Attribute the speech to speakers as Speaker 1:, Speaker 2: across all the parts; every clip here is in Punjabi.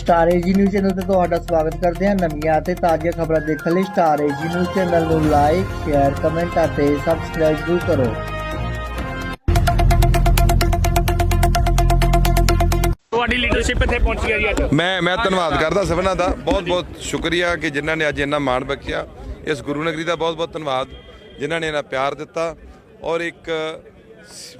Speaker 1: ਸਟਾਰ ਏਜੀ ਨਿਊਜ਼ ਚੈਨਲ ਤੇ ਤੁਹਾਡਾ ਸਵਾਗਤ ਕਰਦੇ ਹਾਂ ਨਵੀਆਂ ਅਤੇ ਤਾਜ਼ੀਆਂ ਖਬਰਾਂ ਦੇਖਣ ਲਈ star A G news channel ਨੂੰ ਲਾਈਕ ਸ਼ੇਅਰ ਕਮੈਂਟ ਅਤੇ ਸਬਸਕ੍ਰਾਈਬ ਜ਼ਰੂਰ ਕਰੋ।
Speaker 2: ਤੁਹਾਡੀ ਲੀਡਰਸ਼ਿਪ ਇੱਥੇ ਪਹੁੰਚੀ ਹੈ ਜੀ ਅੱਜ।
Speaker 3: ਮੈਂ ਮੈਂ ਧੰਨਵਾਦ ਕਰਦਾ ਸਭਨਾਂ ਦਾ। ਬਹੁਤ ਬਹੁਤ ਸ਼ੁਕਰੀਆ ਕਿ ਜਿਨ੍ਹਾਂ ਨੇ ਅੱਜ ਇੰਨਾ ਮਾਣ ਬਖਸ਼ਿਆ। ਇਸ ਗੁਰੂ ਨਗਰੀ ਦਾ ਬਹੁਤ ਬਹੁਤ ਧੰਨਵਾਦ ਜਿਨ੍ਹਾਂ ਨੇ ਇੰਨਾ ਪਿਆਰ ਦਿੱਤਾ। ਔਰ ਇੱਕ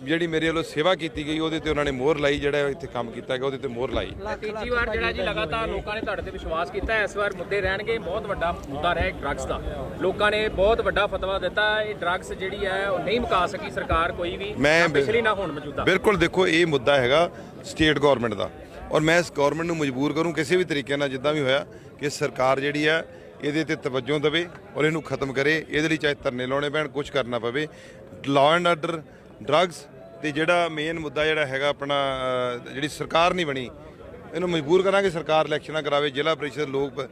Speaker 3: ਜਿਹੜੀ ਮੇਰੇ ਵੱਲੋਂ ਸੇਵਾ ਕੀਤੀ ਗਈ ਉਹਦੇ ਤੇ ਉਹਨਾਂ ਨੇ ਮੋਹਰ ਲਾਈ ਜਿਹੜਾ ਇੱਥੇ ਕੰਮ ਕੀਤਾ ਗਿਆ ਉਹਦੇ ਤੇ ਮੋਹਰ ਲਾਈ।
Speaker 2: ਤੀਜੀ ਵਾਰ ਜਿਹੜਾ ਜੀ ਲਗਾਤਾਰ ਲੋਕਾਂ ਨੇ ਤੁਹਾਡੇ ਤੇ ਵਿਸ਼ਵਾਸ ਕੀਤਾ। ਇਸ ਵਾਰ ਮੁੱਦੇ ਰਹਿਣਗੇ ਬਹੁਤ ਵੱਡਾ ਮੁੱਦਾ ਰਿਹਾ ਡਰੱਗਸ ਦਾ। ਲੋਕਾਂ ਨੇ ਬਹੁਤ ਵੱਡਾ ਫਤਵਾ ਦਿੱਤਾ ਇਹ ਡਰੱਗਸ ਜਿਹੜੀ ਹੈ ਉਹ ਨਹੀਂ ਮੁਕਾ ਸਕੀ ਸਰਕਾਰ ਕੋਈ ਵੀ ਪਿਛਲੀ ਨਾ ਹੁਣ ਮੌਜੂਦਾ।
Speaker 3: ਬਿਲਕੁਲ ਦੇਖੋ ਇਹ ਮੁੱਦਾ ਹੈਗਾ ਸਟੇਟ ਗਵਰਨਮੈਂਟ ਦਾ। ਔਰ ਮੈਂ ਇਸ ਗਵਰਨਮੈਂਟ ਨੂੰ ਮਜਬੂਰ ਕਰੂੰ ਕਿਸੇ ਵੀ ਤਰੀਕੇ ਨਾਲ ਜਿੱਦਾਂ ਵੀ ਹੋਇਆ ਕਿ ਸਰਕਾਰ ਜਿਹੜੀ ਹੈ ਇਹਦੇ ਤੇ ਤਵੱਜੋ ਦੇਵੇ ਔਰ ਇਹਨੂੰ ਖਤਮ ਕਰੇ ਇਹਦੇ ਲਈ ਚਾਹੇ ਧਰਨੇ ਲਾਉਣੇ ਪੈਣ ਕੁਝ ਕਰਨਾ ਪਵੇ। ਲਾਅ ਐਂਡ ਆਰਡਰ ਡਰੱਗਸ ਤੇ ਜਿਹੜਾ ਮੇਨ ਮੁੱਦਾ ਜਿਹੜਾ ਹੈਗਾ ਆਪਣਾ ਜਿਹੜੀ ਸਰਕਾਰ ਨਹੀਂ ਬਣੀ, ਇਹਨੂੰ ਮਜਬੂਰ ਕਰਾਂਗੇ ਸਰਕਾਰ ਇਲੈਕਸ਼ਨਾਂ ਕਰਾਵੇ, ਜ਼ਿਲ੍ਹਾ ਪ੍ਰੀਸ਼ਦ ਲੋਕ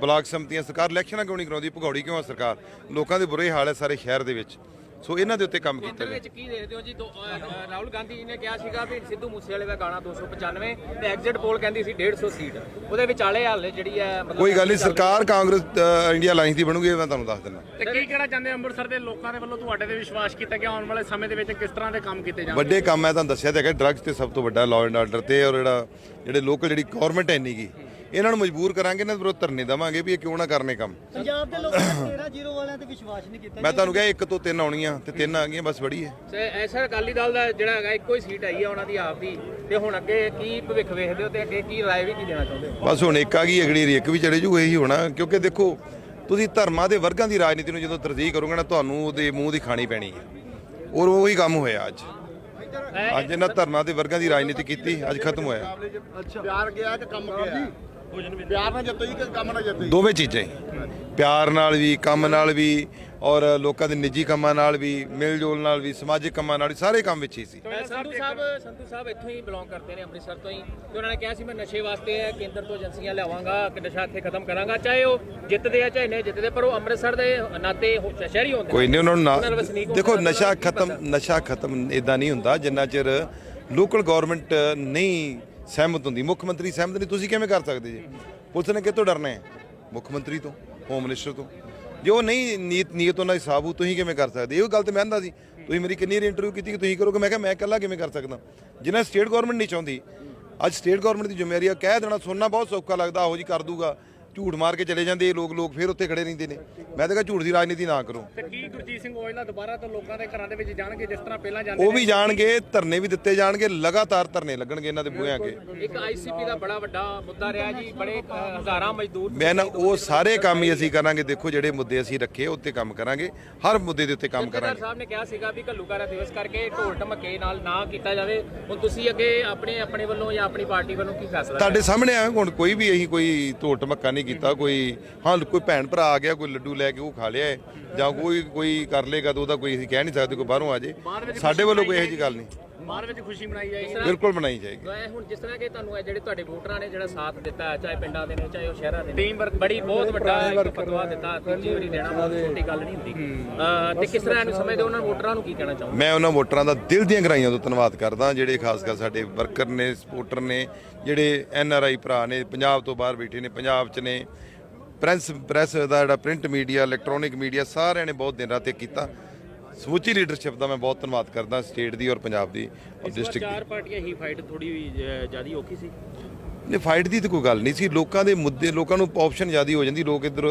Speaker 3: ਬਲਾਕ ਸੰਮਤੀਆਂ ਸਰਕਾਰ ਇਲੈਕਸ਼ਨਾਂ ਕਿਉਂ ਨਹੀਂ ਕਰਾਉਂਦੀ, ਭਗੌੜੀ ਕਿਉਂ ਆ ਸਰਕਾਰ? ਲੋਕਾਂ ਦੇ ਬੁਰੇ ਹਾਲ ਹੈ ਸਾਰੇ ਸ਼ਹਿਰ ਦੇ ਵਿੱਚ। ਸੋ ਇਹਨਾਂ ਦੇ ਉੱਤੇ ਕੰਮ ਕੀਤਾ
Speaker 2: ਵਿੱਚ ਕੀ ਦੇਖਦੇ ਹੋ ਜੀ? ਦੋ- ਅਹ, ਅਹ, ਰਾਹੁਲ ਗਾਂਧੀ ਜੀ ਨੇ ਕਿਹਾ ਸੀਗਾ ਵੀ ਸਿੱਧੂ ਮੂਸੇਵਾਲੇ ਦਾ ਗਾਣਾ 295 ਤੇ ਐਗਜ਼ਿਟ ਪੋਲ ਕਹਿੰਦੀ ਸੀ 150 ਸੀਟ। ਉਹਦੇ ਵਿਚਾਲੇ ਹਾਲੇ ਜਿਹੜੀ ਹੈ ਮਤਲਬ
Speaker 3: ਕੋਈ ਗੱਲ ਨਹੀਂ ਸਰਕਾਰ ਕਾਂਗਰਸ ਅ, ਇੰਡੀਆ ਅਲਾਈਅੰਸ ਦੀ ਬਣੂਗੀ ਇਹ ਮੈਂ ਤੁਹਾਨੂੰ ਦੱਸ ਦਿੰਦਾ।
Speaker 4: ਤੇ ਕੀ ਕਹਿਣਾ ਚਾਹੁੰਦੇ ਹੋ ਅੰਮ੍ਰਿਤਸਰ ਦੇ ਲੋਕਾਂ ਦੇ ਵੱਲੋਂ? ਤੁਹਾਡੇ ਤੇ ਵਿਸ਼ਵਾਸ ਕੀਤਾ ਗਿਆ ਆਉਣ ਵਾਲੇ ਸਮੇਂ ਦੇ ਵਿੱਚ ਕਿਸ ਤਰ੍ਹਾਂ ਦੇ ਕੰਮ ਕੀਤੇ ਜਾਣਗੇ?
Speaker 3: ਵੱਡੇ ਕੰਮ ਮੈਂ ਤੁਹਾਨੂੰ ਦੱਸਿਆ ਤਾਂ ਹੈਗਾ ਡਰੱਗਸ ਤੇ ਸਭ ਤੋਂ ਵੱਡਾ ਲਾਅ ਐਂਡ ਆਰਡਰ ਤੇ ਔਰ ਜਿਹੜਾ ਜਿਹੜੇ ਲੋਕਲ ਜਿਹੜੀ ਗਵਰਨਮੈਂਟ ਹੈ ਨਹੀਂ ਗੀ ਇਹਨਾਂ ਨੂੰ ਮਜਬੂਰ ਕਰਾਂਗੇ ਇਹਨਾਂ ਦੇ ਵਿਰੁੱਧ ਧਰਨੇ ਦੇਵਾਂਗੇ ਵੀ ਇਹ ਕਿਉਂ ਨਾ ਕਰਨੇ ਕੰਮ।
Speaker 5: ਪੰਜਾਬ ਦੇ ਲੋਕਾਂ ਨੇ 13 ਜ਼ੀਰੋ ਵਾਲਿਆਂ ਤੇ ਵਿਸ਼ਵਾਸ ਨਹੀਂ ਕੀਤਾ।
Speaker 3: ਮੈਂ ਤੁਹਾਨੂੰ ਕਿਹਾ ਇੱਕ ਤੋਂ ਤਿੰਨ ਆਉਣੀਆਂ ਤੇ ਤਿੰਨ ਆ ਗਈਆਂ ਬਸ ਬੜੀ ਹੈ।
Speaker 2: ਤੇ ਐਸਾ ਅਕਾਲੀ ਦਲ ਦਾ ਜਿਹੜਾ ਹੈਗਾ ਇੱਕੋ ਹੀ ਸੀਟ ਆਈ ਹੈ ਉਹਨਾਂ ਦੀ ਆਪ ਦੀ ਤੇ ਹੁਣ ਅੱਗੇ ਕੀ ਭਵਿੱਖ ਵੇਖਦੇ ਹੋ ਤੇ ਅੱਗੇ ਕੀ ਰਾਏ ਵੀ ਕੀ ਦੇਣਾ ਚਾਹੁੰਦੇ ਹੋ?
Speaker 3: ਬਸ ਹੁਣ ਇੱਕ ਆ ਗਈ ਅਗਲੀ ਇੱਕ ਵੀ ਚੜੇ ਜੂ ਇਹੀ ਹੋਣਾ। ਕਿਉਂਕਿ ਦੇਖੋ ਤੁਸੀਂ ਧਰਮਾਂ ਦੇ ਵਰਗਾਂ ਦੀ ਰਾਜਨੀਤੀ ਨੂੰ ਜਦੋਂ ਤਰਜੀਹ ਕਰੋਗੇ ਨਾ ਤੁਹਾਨੂੰ ਉਹਦੇ ਮੂੰਹ ਦੀ ਖਾਣੀ ਪੈਣੀ ਹੈ। ਔਰ ਉਹੀ ਕੰਮ ਹੋਇਆ ਅੱਜ। ਅੱਜ ਇਹਨਾਂ ਧਰਮਾਂ ਦੇ ਵਰਗਾਂ ਦੀ ਰਾਜਨੀਤੀ ਕੀਤੀ ਅੱਜ ਖਤਮ ਹੋਇਆ।
Speaker 6: ਪਿਆਰ ਗਿਆ ਕਿ ਕੰਮ ਗਿਆ। ਪਿਆਰ ਨਾਲ ਜਿੱਤੋ ਜੀ ਕਿ ਕੰਮ ਨਾਲ ਜਿੱਤੋ
Speaker 3: ਦੋਵੇਂ ਚੀਜ਼ਾਂ ਹੀ। ਪਿਆਰ ਨਾਲ ਵੀ ਕੰਮ ਨਾਲ ਵੀ ਔਰ ਲੋਕਾਂ ਦੇ ਨਿੱਜੀ ਕੰਮਾਂ ਨਾਲ ਵੀ ਮਿਲ ਜੋਲ ਨਾਲ ਵੀ ਸਮਾਜਿਕ ਕੰਮਾਂ ਨਾਲ ਵੀ ਸਾਰੇ ਕੰਮ ਵਿੱਚ ਹੀ ਸੀ।
Speaker 2: ਸੰਧੂ ਸਾਹਿਬ ਸੰਧੂ ਸਾਹਿਬ ਇੱਥੋਂ ਹੀ ਬਿਲੋਂਗ ਕਰਦੇ ਨੇ ਅੰਮ੍ਰਿਤਸਰ ਤੋਂ ਹੀ। ਤੇ ਉਹਨਾਂ ਨੇ ਕਿਹਾ ਸੀ ਮੈਂ ਨਸ਼ੇ ਵਾਸਤੇ ਕੇਂਦਰ ਤੋਂ ਏਜੰਸੀਆਂ ਲਿਆਵਾਂਗਾ ਕਿ ਨਸ਼ਾ ਇੱਥੇ ਖਤਮ ਕਰਾਂਗਾ ਚਾਹੇ ਉਹ ਜਿੱਤਦੇ ਆ ਚਾਹੇ ਨਹੀਂ ਜਿੱਤਦੇ ਪਰ ਉਹ ਅੰਮ੍ਰਿਤਸਰ ਦੇ ਨਾਤੇ ਸ਼ਹਿਰੀ ਹੁੰਦੇ
Speaker 3: ਕੋਈ ਨਹੀਂ ਉਹਨਾਂ ਨੂੰ ਦੇਖੋ ਨਸ਼ਾ ਖਤਮ ਨਸ਼ਾ ਖਤਮ ਇਦਾਂ ਨਹੀਂ ਹੁੰਦਾ ਜਿੰਨਾ ਚਿਰ ਲੋਕਲ ਗਵਰਨਮੈਂਟ ਨਹੀਂ ਸਹਿਮਤ ਹੁੰਦੀ। ਮੁੱਖ ਮੰਤਰੀ ਸਹਿਮਤ ਨਹੀਂ, ਤੁਸੀਂ ਕਿਵੇਂ ਕਰ ਸਕਦੇ ਜੀ? ਪੁਲਿਸ ਨੇ ਕਿਤੋਂ ਡਰਨਾ ਹੈ ਮੁੱਖ ਮੰਤਰੀ ਤੋਂ ਹੋਮ ਮਿਨਿਸਟਰ ਤੋਂ। ਜੇ ਉਹ ਨਹੀਂ ਨੀਤ, ਨੀਅਤ ਉਹਨਾਂ ਦੀ ਸਾਬੂ, ਤੁਸੀਂ ਕਿਵੇਂ ਕਰ ਸਕਦੇ? ਇਹੋ ਗੱਲ ਤੇ ਮੈਂ ਕਹਿੰਦਾ ਸੀ। ਤੁਸੀਂ ਮੇਰੀ ਕਿੰਨੀ ਵਾਰੀ ਇੰਟਰਵਿਊ ਕੀਤੀ ਕਿ ਤੁਸੀਂ ਕਰੋਗੇ? ਮੈਂ ਕਿਹਾ, ਮੈਂ ਇਕੱਲਾ ਕਿਵੇਂ ਕਰ ਸਕਦਾ? ਜਿਨ੍ਹਾਂ ਸਟੇਟ ਗਵਰਨਮੈਂਟ ਨਹੀਂ ਚਾਹੁੰਦੀ, ਅੱਜ ਸਟੇਟ ਗਵਰਨਮੈਂਟ ਦੀ ਜ਼ਿੰਮੇਵਾਰੀ ਆ, ਕਹਿ ਦੇਣਾ, ਸੁਣਨਾ ਬਹੁਤ ਸੌਖਾ ਲੱਗਦਾ, ਆਹੋ ਜੀ ਕਰ ਦੂਗਾ। ਝੂਠ ਮਾਰ ਕੇ ਚਲੇ ਜਾਂਦੇ ਇਹ ਲੋਕ ਲੋਕ ਫਿਰ ਉੱਥੇ ਖੜੇ ਰਹਿੰਦੇ ਨੇ। ਮੈਂ ਤਾਂ ਕਿਹਾ ਝੂਠ ਦੀ ਰਾਜਨੀਤੀ ਨਾ ਕਰੋ।
Speaker 4: ਤੇ ਕੀ ਗੁਰਜੀਤ ਸਿੰਘ ਔਜਲਾ ਦੁਬਾਰਾ ਤੋਂ ਲੋਕਾਂ ਦੇ ਘਰਾਂ ਦੇ ਵਿੱਚ ਜਾਣਗੇ ਜਿਸ ਤਰ੍ਹਾਂ ਪਹਿਲਾਂ ਜਾਂਦੇ
Speaker 3: ਉਹ ਵੀ ਜਾਣਗੇ ਧਰਨੇ ਵੀ ਦਿੱਤੇ ਜਾਣਗੇ ਲਗਾਤਾਰ ਧਰਨੇ ਲੱਗਣਗੇ ਇਹਨਾਂ ਦੇ ਬੂਹਿਆਂ ਅੱਗੇ।
Speaker 2: ਇੱਕ ਆਈਸੀਪੀ ਦਾ ਬੜਾ ਵੱਡਾ ਮੁੱਦਾ ਰਿਹਾ ਜੀ ਬੜੇ ਹਜ਼ਾਰਾਂ ਮਜ਼ਦੂਰ
Speaker 3: ਮੈਂ ਨਾ ਉਹ ਸਾਰੇ ਕੰਮ ਹੀ ਅਸੀਂ ਕਰਾਂਗੇ ਦੇਖੋ ਜਿਹੜੇ ਮੁੱਦੇ ਅਸੀਂ ਰੱਖੇ ਉੱਤੇ ਕੰਮ ਕਰਾਂਗੇ ਹਰ ਮੁੱਦੇ ਦੇ ਉੱਤੇ ਕੰਮ ਕਰਾਂਗੇ।
Speaker 2: ਸਾਹਿਬ ਨੇ ਕਿਹਾ ਸੀਗਾ ਵੀ ਘੱਲੂਕਾਰਾ ਦਿਵਸ ਕਰਕੇ ਢੋਲ ਢਮਕੇ ਨਾਲ ਨਾ ਕੀਤਾ ਜਾਵੇ। ਹੁਣ ਤੁਸੀਂ ਅੱਗੇ ਆਪਣੇ ਆਪਣੇ ਵੱਲੋਂ ਜਾਂ ਆਪਣੀ ਪਾਰਟੀ ਵੱਲੋਂ ਕੀ ਫੈਸਲਾ
Speaker 3: ਤੁਹਾਡੇ ਸਾਹਮਣੇ ਆ ਹੁਣ ਕੋਈ ਵੀ ਅਸੀਂ ਕੋਈ ਧੋਲ ਧਮੱਕਾ ਨਹੀਂ ਕੀਤਾ ਕੋਈ ਹਾਂ ਕੋਈ ਭੈਣ ਭਰਾ ਆ ਗਿਆ ਕੋਈ ਲੱਡੂ ਲੈ ਕੇ ਉਹ ਖਾ ਲਿਆ ਜਾਂ ਕੋਈ ਕੋਈ ਕਰ ਲੇਗਾ ਤਾਂ ਉਹਦਾ ਕੋਈ ਅਸੀਂ ਕਹਿ ਨਹੀਂ ਸਕਦੇ ਕੋਈ ਬਾਹਰੋਂ ਆ ਜੇ। ਸਾਡੇ ਵੱਲੋਂ ਕੋਈ ਇਹੋ ਜਿਹੀ ਗੱਲ ਨਹੀਂ।
Speaker 4: ਬਾਹਰ ਵਿੱਚ ਖੁਸ਼ੀ ਮਨਾਈ ਜਾਏਗੀ।
Speaker 3: ਬਿਲਕੁਲ ਬਣਾਈ ਜਾਏਗੀ।
Speaker 2: ਮੈਂ ਹੁਣ ਜਿਸ ਤਰ੍ਹਾਂ ਕਿ ਤੁਹਾਨੂੰ ਇਹ ਜਿਹੜੇ ਤੁਹਾਡੇ ਵੋਟਰਾਂ ਨੇ ਜਿਹੜਾ ਸਾਥ ਦਿੱਤਾ ਹੈ, ਚਾਹੇ ਪਿੰਡਾਂ ਦੇ ਨੇ ਚਾਹੇ ਉਹ ਸ਼ਹਿਰਾਂ ਦੇ ਟੀਮ ਵਰਕ ਬੜੀ ਬਹੁਤ ਵੱਡਾ ਇੱਕ ਫਤਵਾ ਦਿੱਤਾ ਤੀਜੀ ਵਾਰੀ ਦੇਣਾ ਬਹੁਤ ਛੋਟੀ ਗੱਲ ਨਹੀਂ ਹੁੰਦੀ। ਤੇ ਕਿਸ ਤਰ੍ਹਾਂ ਇਹਨੂੰ ਸਮਝਦੇ ਉਹਨਾਂ ਵੋਟਰਾਂ ਨੂੰ ਕੀ ਕਹਿਣਾ ਚਾਹੁੰਦੇ
Speaker 3: ਮੈਂ ਉਹਨਾਂ ਵੋਟਰਾਂ ਦਾ ਦਿਲ ਦੀਆਂ ਗਰਾਈਆਂ ਤੋਂ ਧੰਨਵਾਦ ਕਰਦਾ ਜਿਹੜੇ ਖਾਸ ਕਰ ਸਾਡੇ ਵਰਕਰ ਨੇ ਸਪੋਰਟਰ ਨੇ ਜਿਹੜੇ ਐਨ ਆਰ ਆਈ ਭਰਾ ਨੇ ਪੰਜਾਬ ਤੋਂ ਬਾਹਰ ਬੈਠੇ ਨੇ ਪੰਜਾਬ 'ਚ ਨੇ ਪ੍ਰੈਸ ਪ੍ਰੈਸ ਦਾ ਜਿਹੜਾ ਪ੍ਰਿੰਟ ਮੀਡੀਆ ਇਲੈਕਟ੍ਰੋਨਿਕ ਮੀਡੀਆ ਸਾਰਿਆਂ ਨੇ ਬਹੁਤ ਦਿਨ ਰਾਤ ਕੀਤਾ। ਸਮੁੱਚੀ ਲੀਡਰਸ਼ਿਪ ਦਾ ਮੈਂ ਬਹੁਤ ਧੰਨਵਾਦ ਕਰਦਾ ਸਟੇਟ ਦੀ ਔਰ ਪੰਜਾਬ ਦੀ ਔਰ ਡਿਸਟ੍ਰਿਕਟ ਦੀ।
Speaker 4: ਚਾਰ ਪਾਰਟੀਆਂ ਹੀ ਫਾਈਟ ਥੋੜੀ ਜਿਆਦੀ ਔਖੀ ਸੀ?
Speaker 3: ਨੇ ਫਾਈਟ ਦੀ ਤਾਂ ਕੋਈ ਗੱਲ ਨਹੀਂ ਸੀ। ਲੋਕਾਂ ਦੇ ਮੁੱਦੇ ਲੋਕਾਂ ਨੂੰ ਆਪਸ਼ਨ ਜ਼ਿਆਦੀ ਹੋ ਜਾਂਦੀ ਲੋਕ ਇੱਧਰ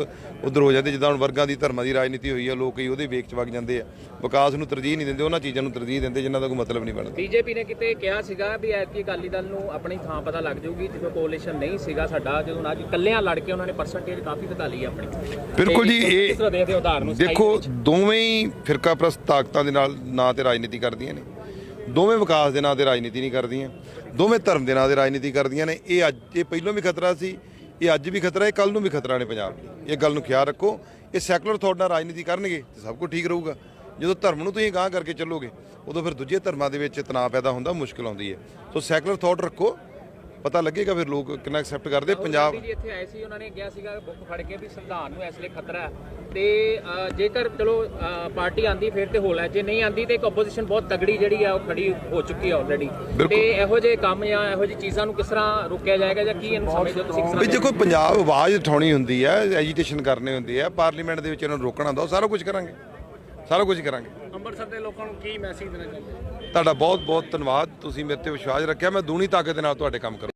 Speaker 3: ਉੱਧਰ ਹੋ ਜਾਂਦੇ। ਜਿੱਦਾਂ ਹੁਣ ਵਰਗਾਂ ਦੀ ਧਰਮਾਂ ਦੀ ਰਾਜਨੀਤੀ ਹੋਈ ਆ ਲੋਕ ਹੀ ਉਹਦੇ ਵੇਖ ਚ ਵਗ ਜਾਂਦੇ ਆ। ਵਿਕਾਸ ਨੂੰ ਤਰਜੀਹ ਨਹੀਂ ਦਿੰਦੇ ਉਹਨਾਂ ਚੀਜ਼ਾਂ ਨੂੰ ਤਰਜੀਹ ਦਿੰਦੇ ਜਿਨ੍ਹਾਂ ਦਾ ਕੋਈ ਮਤਲਬ ਨਹੀਂ ਬਣਦਾ।
Speaker 2: ਬੀਜੇਪੀ ਨੇ ਕਿਤੇ ਕਿਹਾ ਸੀਗਾ ਵੀ ਐਤਕੀ ਅਕਾਲੀ ਦਲ ਨੂੰ ਆਪਣੀ ਥਾਂ ਪਤਾ ਲੱਗ ਜਾਊਗੀ ਜਦੋਂ ਕੋਲੀਸ਼ਨ ਨਹੀਂ ਸੀਗਾ ਸਾਡਾ ਜਦੋਂ ਅੱਜ ਇਕੱਲਿਆਂ ਲੜ ਕੇ ਉਹਨਾਂ ਨੇ ਪਰਸੈਂਟੇਜ ਕਾਫੀ ਵਧਾ ਲਈ ਆਪਣੀ।
Speaker 3: ਬਿਲਕੁਲ ਜੀ ਇਹ ਦੇਖੋ ਦੋਵੇਂ ਹੀ ਫਿਰਕਾ ਪ੍ਰਸਤ ਤਾਕਤਾਂ ਦੇ ਨਾਲ ਨਾਂ ਤੇ ਰਾਜਨੀਤੀ ਕਰਦੀਆਂ ਨੇ। ਦੋਵੇਂ ਵਿਕਾਸ ਦੇ ਨਾਂ ਤੇ ਰਾਜਨੀਤੀ ਨਹੀਂ ਕਰਦੀਆਂ, ਦੋਵੇਂ ਧਰਮ ਦੇ ਨਾਂ ਤੇ ਰਾਜਨੀਤੀ ਕਰਦੀਆਂ ਨੇ। ਇਹ ਅੱਜ, ਇਹ ਪਹਿਲਾਂ ਵੀ ਖਤਰਾ ਸੀ, ਇਹ ਅੱਜ ਵੀ ਖਤਰਾ ਹੈ ਕੱਲ ਨੂੰ ਵੀ ਖਤਰਾ ਨੇ ਪੰਜਾਬ ਲਈ। ਇਹ ਗੱਲ ਨੂੰ ਖਿਆਲ ਰੱਖੋ, ਇਹ ਸੈਕੂਲਰ ਥੋਟ ਨਾਲ ਰਾਜਨੀਤੀ ਕਰਨਗੇ ਤੇ ਸਭ ਕੁਝ ਠੀਕ ਰਹੂਗਾ। ਜਦੋਂ ਧਰਮ ਨੂੰ ਤੁਸੀਂ ਗਾਂਹ ਕਰਕੇ ਚੱਲੋਗੇ, ਉਦੋਂ ਫਿਰ ਦੂਜੇ ਧਰਮਾਂ ਦੇ ਵਿੱਚ ਤਣਾਅ ਪੈਦਾ ਹੁੰਦਾ, ਮੁਸ਼ਕਲ ਆਉਂਦੀ ਹੈ। ਸੋ ਸੈਕੂਲਰ ਥੋਟ ਰੱਖੋ ਪਤਾ ਲੱਗੇਗਾ ਫਿਰ ਲੋਕ ਕਿੰਨਾ ਐਕਸੈਪਟ ਕਰਦੇ। ਪੰਜਾਬ
Speaker 2: ਜੀ ਇੱਥੇ ਆਏ ਸੀ ਉਹਨਾਂ ਨੇ ਕਿਹਾ ਸੀਗਾ ਬੁੱਕ ਫੜ ਕੇ ਵੀ ਸੰਵਿਧਾਨ ਨੂੰ ਇਸ ਲਈ ਖਤਰਾ ਹੈ। ਤੇ ਜੇਕਰ ਚਲੋ ਪਾਰਟੀ ਆਂਦੀ ਫਿਰ ਤੇ ਹੋਲਾ ਜੇ ਨਹੀਂ ਆਂਦੀ ਤੇ ਇੱਕ ਆਪੋਜੀਸ਼ਨ ਬਹੁਤ ਤਗੜੀ ਜਿਹੜੀ ਆ ਉਹ ਖੜੀ ਹੋ ਚੁੱਕੀ ਆ ਆਲਰੇਡੀ। ਤੇ ਇਹੋ ਜਿਹੇ ਕੰਮ ਜਾਂ ਇਹੋ ਜਿਹੀ ਚੀਜ਼ਾਂ ਨੂੰ ਕਿਸ ਤਰ੍ਹਾਂ ਰੋਕਿਆ ਜਾਏਗਾ ਜਾਂ ਕੀ ਇਹਨੂੰ ਸਮਝਦੇ ਹੋ ਤੁਸੀਂ ਕਿਸ
Speaker 3: ਵੀ
Speaker 2: ਤਰ੍ਹਾਂ
Speaker 3: ਦੇਖੋ ਪੰਜਾਬ ਆਵਾਜ਼ ਉਠਾਉਣੀ ਹੁੰਦੀ ਹੈ ਐਜੀਟੇਸ਼ਨ ਕਰਨੀ ਹੁੰਦੀ ਹੈ ਪਾਰਲੀਮੈਂਟ ਦੇ ਵਿੱਚ ਇਹਨਾਂ ਨੂੰ ਰੋਕਣਾ ਹੁੰਦਾ ਸਾਰਾ ਕੁਝ ਕਰਾਂਗੇ। ਸਾਰਾ ਕੁਝ ਕਰਾਂਗੇ।
Speaker 4: ਅੰਮ੍ਰਿਤਸਰ ਦੇ ਲੋਕਾਂ ਨੂੰ ਕੀ ਮੈਸੇਜ ਦੇਣਾ ਚਾਹੁੰਦੇ
Speaker 3: ਤੁਹਾਡਾ ਬਹੁਤ ਬਹੁਤ ਧੰਨਵਾਦ ਤੁਸੀਂ ਮੇਰੇ ਤੇ ਵਿਸ਼ਵਾਸ ਰੱਖਿਆ ਮੈਂ ਦੂਣੀ ਤਾਕਤ ਦੇ ਨਾਲ ਤੁਹਾਡੇ ਕੰਮ ਕਰੂੰ